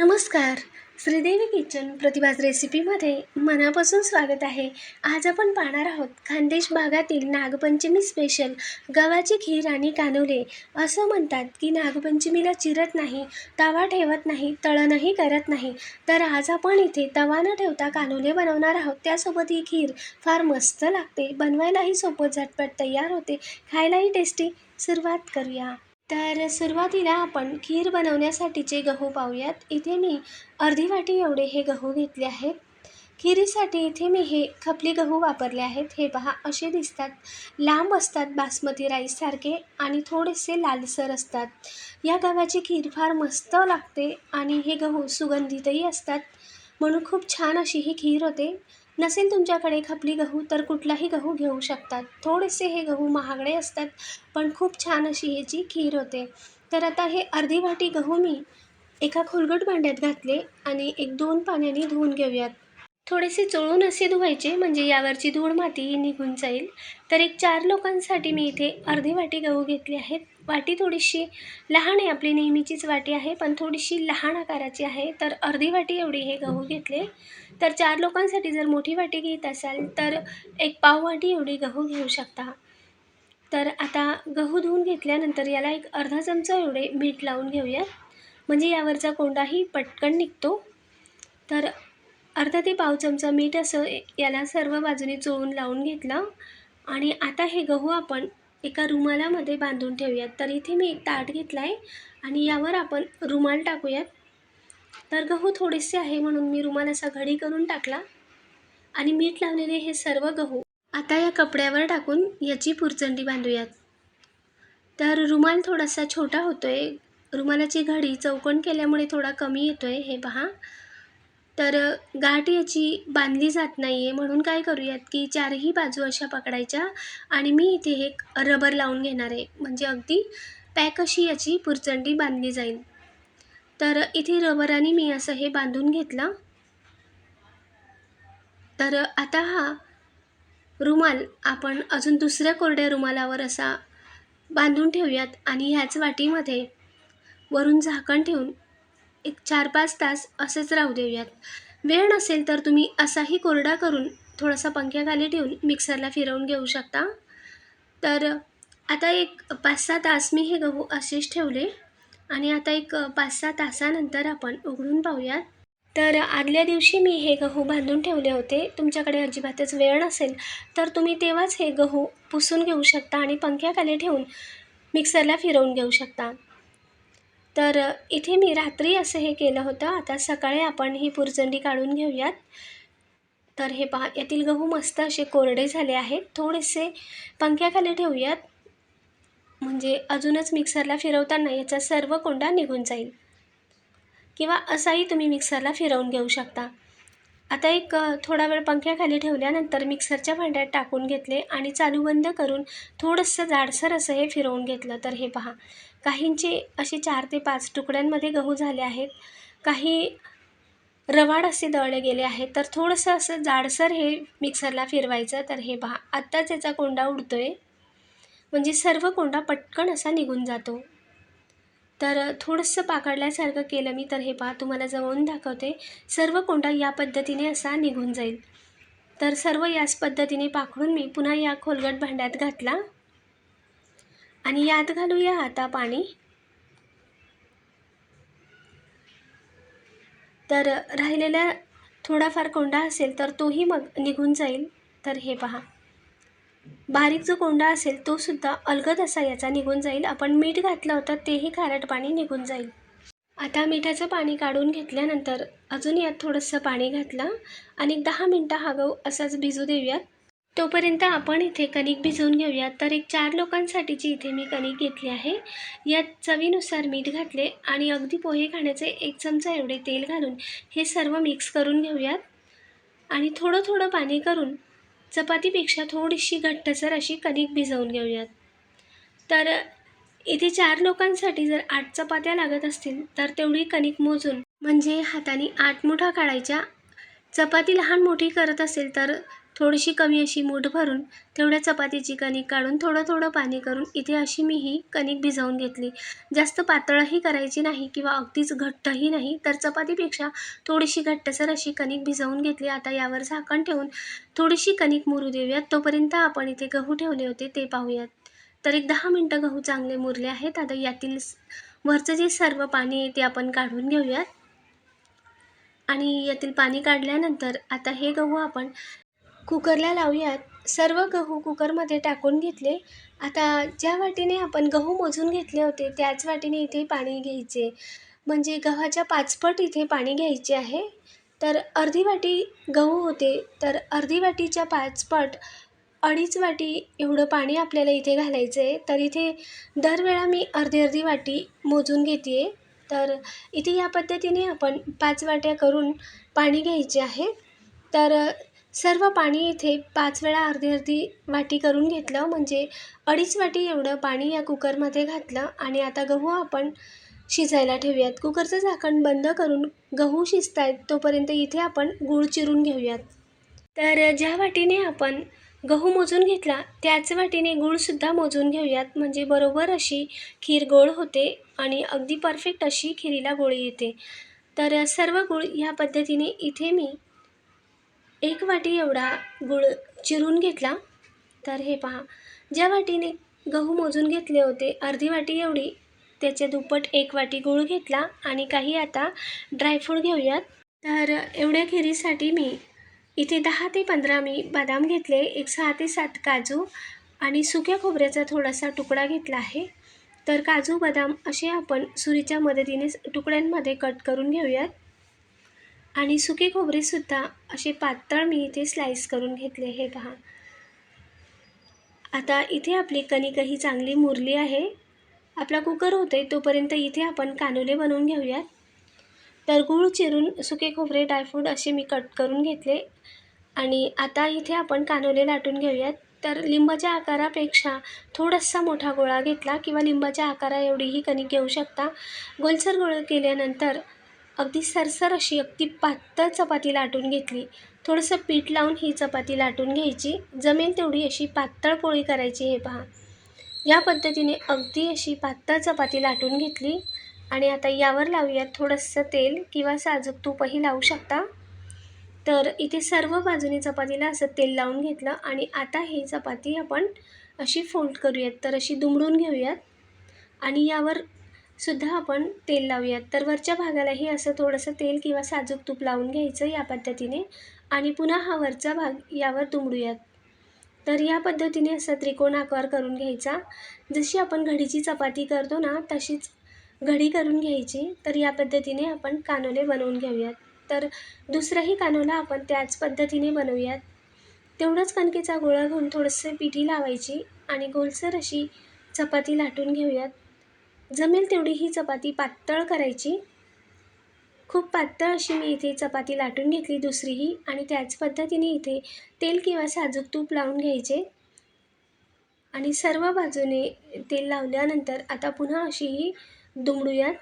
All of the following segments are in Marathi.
नमस्कार. श्रीदेवी किचन प्रतिभाज रेसिपीमध्ये मनापासून स्वागत आहे. आज आपण पाहणार आहोत खानदेश भागातील नागपंचमी स्पेशल गव्हाची खीर आणि कानोले असं म्हणतात की नागपंचमीला चिरत नाही तवा ठेवत नाही तळणही करत नाही. तर आज आपण इथे तवा न ठेवता कानोले बनवणार आहोत. त्यासोबत ही खीर फार मस्त लागते. बनवायलाही सोपं झटपट तयार होते. खायलाही टेस्टी सुरुवात करूया. तर सुरुवातीला आपण खीर बनवण्यासाठीचे गहू पाहूयात. इथे मी अर्धी वाटी एवढे हे गहू घेतले आहेत. खिरीसाठी इथे मी हे खपली गहू वापरले आहेत. हे पहा असे दिसतात. लांब असतात बासमती राईससारखे आणि थोडेसे लालसर असतात. या गव्हाची खीर फार मस्त लागते आणि हे गहू सुगंधितही असतात. म्हणून खूप छान अशी ही खीर होते. नसेल तुमच्याकडे खपली गहू तर कुठलाही गहू घेऊ शकतात. थोडेसे हे गहू महागडे असतात पण खूप छान अशी ह्याची खीर होते. तर आता हे अर्धी वाटी गहू मी एका खोलगट भांड्यात घातले आणि एक दोन पाण्याने धुवून घेऊयात. थोडेसे चोळून असे धुवायचे म्हणजे यावरची धूळ माती निघून जाईल. तर एक चार लोकांसाठी मी इथे अर्धी वाटी गहू घेतली आहेत. वाटी थोडीशी लहान आहे आपली नेहमीचीच वाटी आहे पण थोडीशी लहान आकाराची आहे. तर अर्धी वाटी एवढी हे गहू घेतले. तर चार लोकांसाठी जर मोठी वाटी घेत असाल तर एक पाव वाटी एवढी गहू घेऊ शकता. तर आता गहू धुवून घेतल्यानंतर याला एक अर्धा चमचा एवढे मीठ लावून घेऊया. म्हणजे यावरचा कोंडाही पटकन निघतो. तर अर्धा ते पाव चमचा मीठ असं याला सर्व बाजूने चोळून लावून घेतलं. आणि आता हे गहू आपण एका रुमालामध्ये बांधून ठेवूयात. तर इथे मी एक ताट घेतला आहे आणि यावर आपण रुमाल टाकूयात. तर गहू हो थोडेसे आहे म्हणून मी रुमाल असा घडी करून टाकला आणि मीठ लावलेले हे सर्व गहू आता या कपड्यावर टाकून याची पुरचंडी बांधूयात. तर रुमाल थोडासा छोटा होतो आहे रुमालाची घडी चौकण केल्यामुळे थोडा कमी येतो आहे हे पहा. तर गाठ याची बांधली जात नाही आहे म्हणून काय करूयात की चारही बाजू अशा पकडायच्या आणि मी इथे एक रबर लावून घेणार आहे. म्हणजे अगदी पॅक अशी याची पुरचंडी बांधली जाईल. तर इथे रबराने मी असं हे बांधून घेतलं. तर आता हा रुमाल आपण अजून दुसऱ्या कोरड्या रुमालावर असा बांधून ठेवूयात आणि ह्याच वाटीमध्ये वरून झाकण ठेवून एक चार पाच तास असेच राहू देऊयात. वेळ नसेल तर तुम्ही असाही कोरडा करून थोडासा पंख्याखाली ठेवून मिक्सरला फिरवून घेऊ शकता. तर आता एक पाच सहा तास मी हे गहू असेच ठेवले आणि आता एक पाच सहा तासानंतर आपण उघडून पाहूयात. तर आदल्या दिवशी मी हे गहू बांधून ठेवले होते. तुमच्याकडे अजिबातच वेळ नसेल तर तुम्ही तेव्हाच हे गहू पुसून घेऊ शकता आणि पंख्याखाली ठेवून मिक्सरला फिरवून घेऊ शकता. तर इथे मी रात्री असं हे केलं होतं. आता सकाळी आपण ही पुरचंडी काढून घेऊयात. तर हे पहा यातील गहू मस्त असे कोरडे झाले आहेत. थोडेसे पंख्याखाली ठेवूयात. म्हणजे अजूनच मिक्सरला फिरवताना याचा सर्व कोंडा निघून जाईल. किंवा असाही तुम्ही मिक्सरला फिरवून घेऊ शकता. आता एक थोडा वेळ पंख्याखाली ठेवल्यानंतर मिक्सरच्या भांड्यात टाकून घेतले आणि चालू बंद करून थोडंसं जाडसर असं हे फिरवून घेतलं. तर हे पहा काहींचे असे चार ते पाच तुकड्यांमध्ये गहू झाले आहेत. काही रवाड असे दळले गेले आहेत. तर थोडंसं असं जाडसर हे मिक्सरला फिरवायचं. तर हे पहा आत्ताच याचा कोंडा उडतो आहे म्हणजे सर्व कोंडा पटकन असा निघून जातो. तर थोडंसं पाकडल्यासारखं केलं मी. तर हे पहा तुम्हाला जवळून दाखवते. सर्व कोंडा या पद्धतीने असा निघून जाईल. तर सर्व याच पद्धतीने पाखडून मी पुन्हा या खोलगट भांड्यात घातला. आणि यात घालूया आता पाणी. तर राहिलेला थोडाफार कोंडा असेल तर तोही मग निघून जाईल. तर हे पहा. बारीक जो कोंडा असेल तो सुद्धा अलगद असा याचा निघून जाईल. आपण मीठ घातलं होतं तेही खारट पाणी निघून जाईल. आता मिठाचं पाणी काढून घेतल्यानंतर अजून यात थोडंसं पाणी घातलं आणि दहा मिनटं हा गहू असाच भिजू देऊयात. तोपर्यंत आपण इथे कणिक भिजवून घेऊयात तर एक चार लोकांसाठीची इथे मी कणिक घेतली आहे. यात चवीनुसार मीठ घातले आणि अगदी पोहे खाण्याचे एक चमचा एवढे तेल घालून हे सर्व मिक्स करून घेऊयात. आणि थोडं थोडं पाणी करून चपातीपेक्षा थोडीशी घट्टसर अशी कणिक भिजवून घेऊयात. तर इथे चार लोकांसाठी जर आठ चपात्या लागत असतील तर तेवढी कणिक मोजून म्हणजे हाताने आठ मुठा काढायच्या. चपाती लहान मोठी करत असेल तर थोडीशी कमी अशी मूठ भरून तेवढ्या चपातीची कणिक काढून थोडं थोडं पाणी करून इथे अशी मी ही कणिक भिजवून घेतली. जास्त पातळही करायची नाही किंवा अगदीच घट्टही नाही तर चपातीपेक्षा थोडीशी घट्टसर अशी कणिक भिजवून घेतली. आता यावर झाकण ठेवून थोडीशी कणिक मुरू देऊयात. तोपर्यंत आपण इथे गहू ठेवले होते ते पाहूयात. तर एक दहा मिनटं गहू चांगले मुरले आहेत. आता यातील वरचं जे सर्व पाणी आहे ते आपण काढून घेऊयात. आणि यातील पाणी काढल्यानंतर आता हे गहू आपण कुकरला लावूयात. सर्व गहू कुकरमध्ये टाकून घेतले. आता ज्या वाटीने आपण गहू मोजून घेतले होते त्याच वाटीने इथे पाणी घ्यायचे. म्हणजे गव्हाच्या पाचपट इथे पाणी घ्यायचे आहे. तर अर्धी वाटी गहू होते. तर अर्धी वाटीच्या पाचपट अडीच वाटी एवढं पाणी आपल्याला इथे घालायचं आहे तर इथे दरवेळा मी अर्धी अर्धी वाटी मोजून घेते आहे तर इथे या पद्धतीने आपण पाच वाट्या करून पाणी घ्यायचे आहे. तर सर्व पाणी इथे पाच वेळा अर्धी अर्धी वाटी करून घेतलं. म्हणजे अडीच वाटी एवढं पाणी या कुकरमध्ये घातलं आणि आता गहू आपण शिजायला ठेवूयात. कुकरचं झाकण बंद करून गहू शिजत आहेत तोपर्यंत इथे आपण गूळ चिरून घेऊयात. तर ज्या वाटीने आपण गहू मोजून घेतला त्याच वाटीने गूळसुद्धा मोजून घेऊयात. म्हणजे बरोबर अशी खीर गोळ होते आणि अगदी परफेक्ट अशी खिरीला गोळी येते. तर सर्व गूळ ह्या पद्धतीने इथे मी एक वाटी एवढा गूळ चिरून घेतला. तर हे पहा. ज्या वाटीने गहू मोजून घेतले होते अर्धी वाटी एवढी. त्याच्या दुप्पट एक वाटी गूळ घेतला आणि काही आता ड्रायफ्रूट घेऊयात. तर एवढ्या खिरीसाठी मी इथे दहा ते पंधरा मी बदाम घेतले एक सहा ते सात काजू आणि सुक्या खोबऱ्याचा थोडासा तुकडा घेतला आहे. तर काजू बदाम असे आपण सुरीच्या मदतीने तुकड्यांमध्ये कट करून घेऊयात. आणि सुके खोबरेसुद्धा असे पातळ मी इथे स्लाईस करून घेतले हे पहा. आता इथे आपली कणिकही चांगली मुरली आहे. आपला कुकर होते तोपर्यंत इथे आपण कानोले बनवून घेऊयात. तर गूळ चिरून सुके खोबरे ड्रायफ्रूट असे मी कट करून घेतले. आणि आता इथे आपण कानोले लाटून घेऊयात. तर लिंबाच्या आकारापेक्षा थोडासा मोठा गोळा घेतला किंवा लिंबाच्या आकारा एवढीही कणिक घेऊ शकता. गोलसर गोळ केल्यानंतर अगदी सरसर अशी अगदी पातळ चपाती लाटून घेतली. थोडंसं पीठ लावून ही चपाती लाटून घ्यायची. जमेल तेवढी अशी पातळ पोळी करायची हे पहा. या पद्धतीने अगदी अशी पातळ चपाती लाटून घेतली. आणि आता यावर लावूयात थोडंसं तेल किंवा साजूक तूपही लावू शकता. तर इथे सर्व बाजूने चपातीला असं तेल लावून घेतलं आणि आता ही चपाती आपण अशी फोल्ड करूयात. तर अशी दुमडून घेऊयात. आणि यावर सुद्धा आपण तेल लावूयात. तर वरच्या भागालाही असं थोडंसं तेल किंवा साजूक तूप लावून घ्यायचं या पद्धतीने आणि पुन्हा हा वरचा भाग यावर दुमडूयात तर या पद्धतीने असं त्रिकोण आकार करून घ्यायचा. जशी आपण घडीची चपाती करतो ना तशीच घडी करून घ्यायची. तर या पद्धतीने आपण कानोले बनवून घेऊयात. तर दुसराही कानोला आपण त्याच पद्धतीने बनवूयात. तेवढंच कणकेचा गोळा घेऊन थोडंसं पिठी लावायची आणि गोलसर अशी चपाती लाटून घेऊयात. जमेल तेवढी ही चपाती पातळ करायची. खूप पातळ अशी मी इथे चपाती लाटून घेतली दुसरीही आणि त्याच पद्धतीने इथे तेल किंवा साजूक तूप लावून घ्यायचे. आणि सर्व बाजूने तेल लावल्यानंतर आता पुन्हा अशी ही दुमडूयात.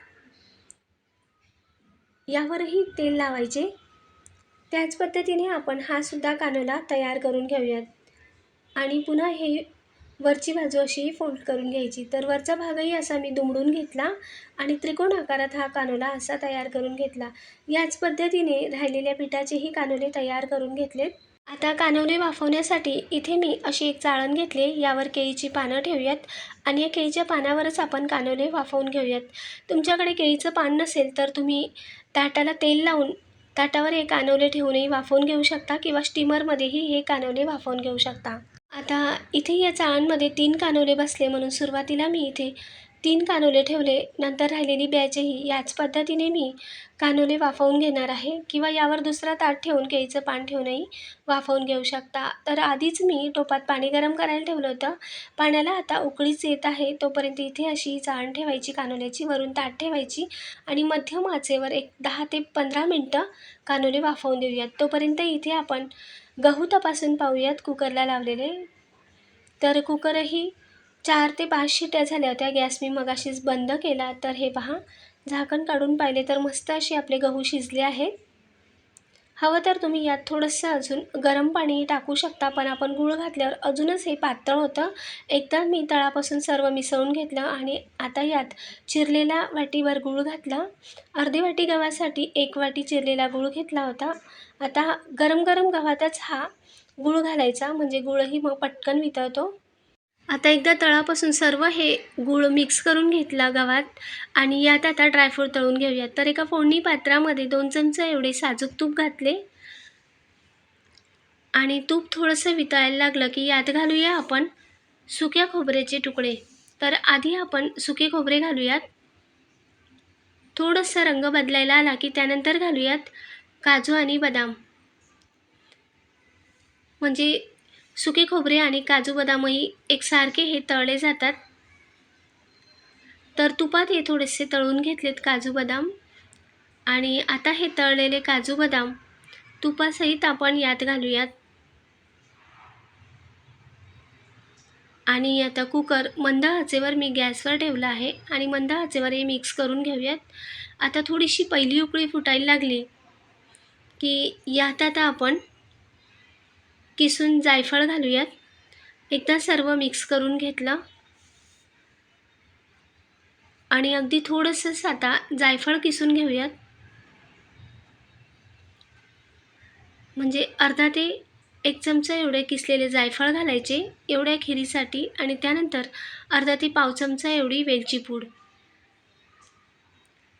यावरही तेल लावायचे. त्याच पद्धतीने आपण हा सुद्धा कानोला तयार करून घेऊयात. आणि पुन्हा हे वरची बाजू अशी फोल्ड करून घ्यायची. तर वरचा भागही असा मी दुमडून घेतला आणि त्रिकोण आकारात हा कानोला असा तयार करून घेतला. याच पद्धतीने राहिलेल्या पिठाचेही कानोले तयार करून घेतलेत आता कानवले वाफवण्यासाठी इथे मी अशी एक चाळण घेतली. यावर केळीची पानं ठेवूयात आणि या केळीच्या पानावरच आपण कानवले वाफवून घेऊयात. तुमच्याकडे केळीचं पान नसेल तर तुम्ही ताटाला तेल लावून ताटावर हे कानवले ठेवूनही वाफवून घेऊ शकता किंवा स्टीमरमध्येही हे कानवले वाफवून घेऊ शकता. आता इथे या चाळांमध्ये तीन कानवले बसले म्हणून सुरुवातीला मी इथे तीन कानोले ठेवले. नंतर राहिलेली बॅचही याच पद्धतीने मी कानोले वाफवून घेणार आहे. किंवा यावर दुसरा ताट ठेवून केळीचं पान ठेवूनही वाफवून घेऊ शकता. तर आधीच मी टोपात पाणी गरम करायला ठेवलं होतं. पाण्याला आता उकळीच येत आहे. तोपर्यंत इथे अशी चाळण ठेवायची कानोल्याची वरून ताट ठेवायची आणि मध्यम आचेवर एक दहा ते पंधरा मिनटं कानोले वाफवून देऊयात. तोपर्यंत इथे आपण गहू तपासून पाहूयात कुकरला लावलेले तर कुकरही चार ते पाच शिट्या झाल्या होत्या. गॅस मी मगाशीच बंद केला. तर हे पहा झाकण काढून पाहिले तर मस्त अशी आपले गहू शिजले आहेत हवं तर तुम्ही यात थोडंसं अजून गरम पाणी टाकू शकता पण आपण गूळ घातल्यावर अजूनच हे पातळ होतं. एकदा मी तळापासून सर्व मिसळून घेतलं आणि आता यात चिरलेला वाटीभर गूळ घातला. अर्धी वाटी गव्हासाठी एक वाटी चिरलेला गूळ घेतला होता. आता गरम गरम गव्हातच हा गूळ घालायचा म्हणजे गूळही मग पटकन वितळतो. आता एकदा तळापासून सर्व हे गूळ मिक्स करून घेतला गव्हात आणि यात आता ड्रायफ्रूट तळून घेऊयात. तर एका फोडणी पात्रामध्ये दोन चमचे एवढे साजूक तूप घातले. आणि तूप थोडंसं वितळायला लागलं की यात घालूया आपण सुक्या खोबऱ्याचे तुकडे. तर आधी आपण सुके खोबरे घालूयात. थोडंसं रंग बदलायला आला की त्यानंतर घालूयात काजू आणि बदाम. म्हणजे सुके खोबरे आणि काजू बदामही एकसारखे हे तळले जातात. तर तुपात हे थोडेसे तळून घेतलेत काजू बदाम. आणि आता हे तळलेले काजू बदाम तुपासहित आपण यात घालूयात. आणि आता कुकर मंद आचेवर मी गॅसवर ठेवला आहे आणि मंद आचेवर हे मिक्स करून घेऊयात. आता थोडीशी पहिली उकळी फुटायला लागली की यात आता आपण किसून जायफळ घालूयात. एकदा सर्व मिक्स करून घेतलं. आणि अगदी थोडंसंच आता जायफळ किसून घेऊयात. म्हणजे अर्धा ते एक चमचा एवढे किसलेले जायफळ घालायचे एवढ्या खिरीसाठी. आणि त्यानंतर अर्धा ते पाव चमचा एवढी वेलची पूड.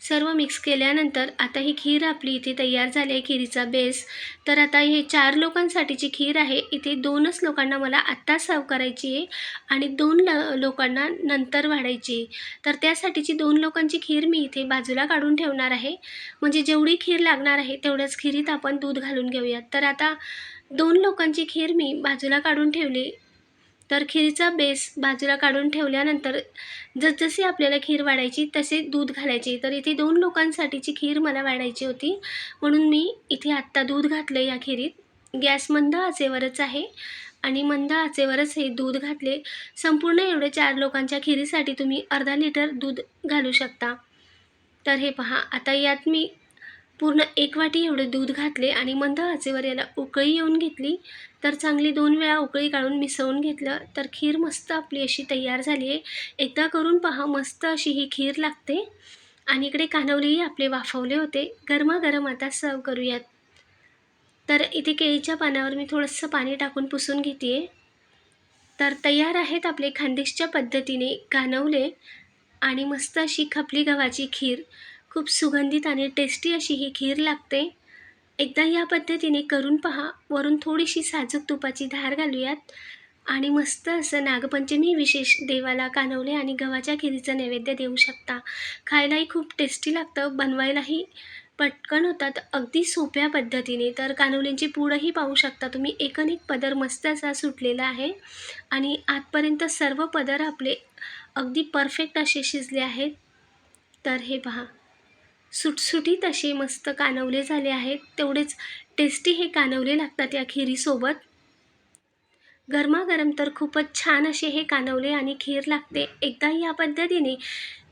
सर्व मिक्स केल्यानंतर आता ही खीर आपली इथे तयार झाली आहे खिरीचा बेस तर आता हे चार लोकांसाठीची खीर आहे. इथे दोनच लोकांना मला आत्ता सर्व करायची आहे आणि दोन ल लोकांना नंतर वाढायची आहे. तर त्यासाठीची दोन लोकांची खीर मी इथे बाजूला काढून ठेवणार आहे. म्हणजे जेवढी खीर लागणार आहे तेवढ्याच खिरीत आपण दूध घालून घेऊयात. तर आता दोन लोकांची खीर मी बाजूला काढून ठेवली. तर खीरचा बेस बाजूला काढून ठेवल्यानंतर जसजशी आपल्याला खीर वाढायची तसे दूध घालायचे. तर इथे दोन लोकांसाठीची खीर मला वाढायची होती. म्हणून मी इथे आत्ता दूध घातलं या खिरीत. गॅस मंद आचेवरच आहे आणि मंद आचेवरच हे दूध घातले. संपूर्ण एवढे चार लोकांच्या खिरीसाठी तुम्ही अर्धा लिटर दूध घालू शकता. तर हे पहा आता यात मी पूर्ण एक वाटी एवढे दूध घातले आणि मंद आचेवर याला उकळी येऊन घेतली. तर चांगली दोन वेळा उकळी काढून मिसळून घेतलं. तर खीर मस्त आपली अशी तयार झाली आहे. एकदा करून पहा मस्त अशी ही खीर लागते. आणि इकडे कानवलेही आपले वाफवले होते. गरमागरम आता सर्व करूयात. तर इथे केळीच्या पानावर मी थोडंसं पाणी टाकून पुसून घेते तर तयार आहेत आपले खानदेशच्या पद्धतीने कानवले. आणि मस्त अशी खपली गव्हाची खीर. खूप सुगंधित आणि टेस्टी अशी ही खीर लागते. एकदा या पद्धतीने करून पहा. वरून थोडीशी साजूक तुपाची धार घालूयात. आणि मस्त असं नागपंचमी विशेष देवाला कानवले आणि गव्हाच्या खिरीचं नैवेद्य देऊ शकता. खायलाही खूप टेस्टी लागतं. बनवायलाही पटकन होतात. अगदी सोप्या पद्धतीने. तर कानवलींची पूडही पाहू शकता तुम्ही. एकन एक पदर मस्त असा सुटलेला आहे. आणि आतपर्यंत सर्व पदर आपले अगदी परफेक्ट असे शिजले आहेत. तर हे पहा. सुटसुटीत असे मस्त कानवले झाले आहेत. तेवढेच टेस्टी हे कानवले लागतात या खिरीसोबत. गरमागरम तर खूपच छान असे हे कानवले आणि खीर लागते. एकदा या पद्धतीने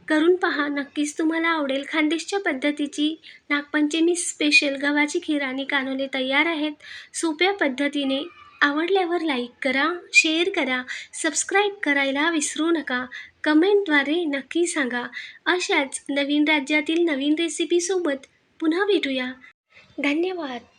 करून पहा. नक्कीच तुम्हाला आवडेल. खानदेशच्या पद्धतीची नागपंचमी स्पेशल गव्हाची खीर आणि कानवले तयार आहेत. सोप्या पद्धतीने आवडल्यावर लाईक करा शेअर करा सबस्क्राईब करायला विसरू नका. कमेंटद्वारे नक्की सांगा. अशाच नवीन राज्यातील नवीन रेसिपीसोबत पुन्हा भेटूया. धन्यवाद.